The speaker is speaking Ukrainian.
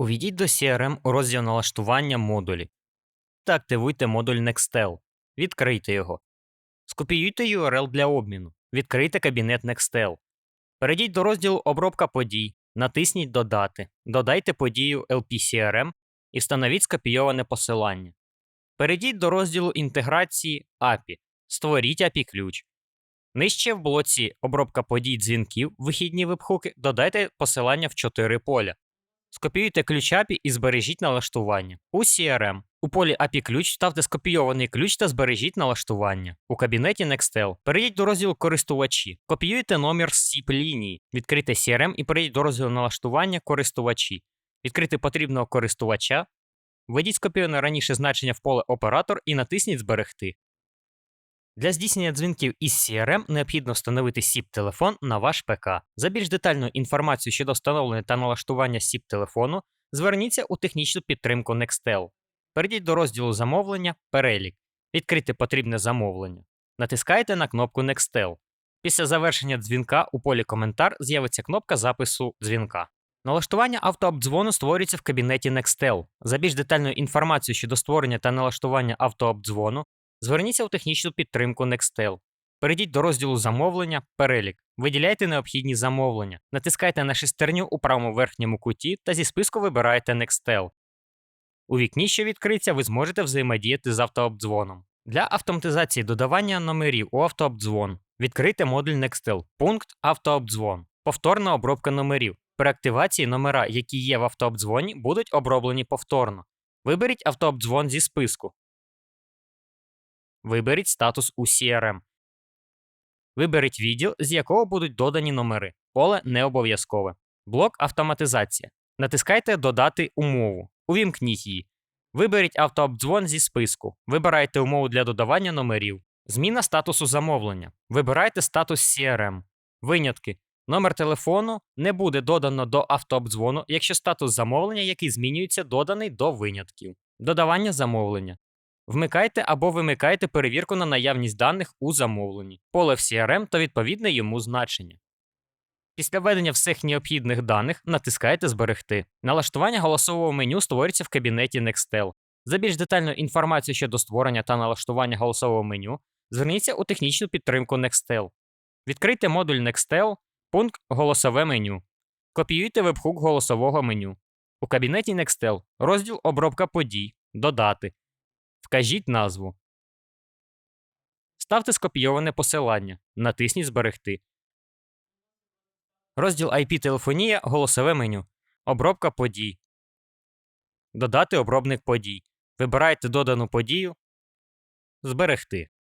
Увійдіть до CRM у розділ налаштування модулі та активуйте модуль Nextel. Відкрийте його. Скопіюйте URL для обміну. Відкрийте кабінет Nextel. Перейдіть до розділу Обробка подій. Натисніть Додати. Додайте подію LPCRM і встановіть скопійоване посилання. Перейдіть до розділу інтеграції API. Створіть API ключ. Нижче в блоці Обробка подій дзвінків, вихідні вебхуки додайте посилання в 4 поля. Скопіюйте ключ API і збережіть налаштування. У CRM. У полі API ключ ставте скопійований ключ та збережіть налаштування. У кабінеті Nextel. Перейдіть до розділу користувачі. Копіюйте номер з SIP лінії. Відкрийте CRM і перейдіть до розділу налаштування користувачі. Відкрити потрібного користувача. Введіть скопійоване раніше значення в поле оператор і натисніть Зберегти. Для здійснення дзвінків із CRM необхідно встановити SIP-телефон на ваш ПК. За більш детальну інформацію щодо встановлення та налаштування SIP-телефону, зверніться у технічну підтримку Nextel. Перейдіть до розділу замовлення Перелік. Відкрийте потрібне замовлення. Натискайте на кнопку Nextel. Після завершення дзвінка у полі Коментар з'явиться кнопка запису дзвінка. Налаштування автообдзвону створюється в кабінеті Nextel. За більш детальною інформацією щодо створення та налаштування автообдзвону, зверніться у технічну підтримку Nextel. Перейдіть до розділу замовлення Перелік. Виділяйте необхідні замовлення. Натискайте на шестерню у правому верхньому куті та зі списку вибираєте Nextel. У вікні, що відкриться, ви зможете взаємодіяти з автообдзвоном. Для автоматизації додавання номерів у автообдзвон відкрийте модуль Nextel. Пункт Автообдзвон. Повторна обробка номерів. При активації номера, які є в автообдзвоні, будуть оброблені повторно. Виберіть автообдзвон зі списку. Виберіть статус у CRM. Виберіть відділ, з якого будуть додані номери. Поле не обов'язкове. Блок Автоматизація. Натискайте Додати умову. Увімкніть її. Виберіть автообдзвон зі списку. Вибирайте умову для додавання номерів. Зміна статусу замовлення. Вибирайте статус CRM. Винятки. Номер телефону не буде додано до автообдзвону, якщо статус замовлення, який змінюється, доданий до винятків. Додавання замовлення. Вмикайте або вимикайте перевірку на наявність даних у замовленні, поле в CRM та відповідне йому значення. Після введення всіх необхідних даних натискайте Зберегти. Налаштування голосового меню створюється в кабінеті Nextel. За більш детальну інформацію щодо створення та налаштування голосового меню, зверніться у технічну підтримку Nextel. Відкрийте модуль Nextel, пункт Голосове меню. Копіюйте вебхук голосового меню. У кабінеті Nextel розділ Обробка подій. Додати. Вкажіть назву. Ставте скопійоване посилання. Натисніть Зберегти. Розділ IP-телефонія, голосове меню. Обробка подій. Додати обробник подій. Вибирайте додану подію. Зберегти.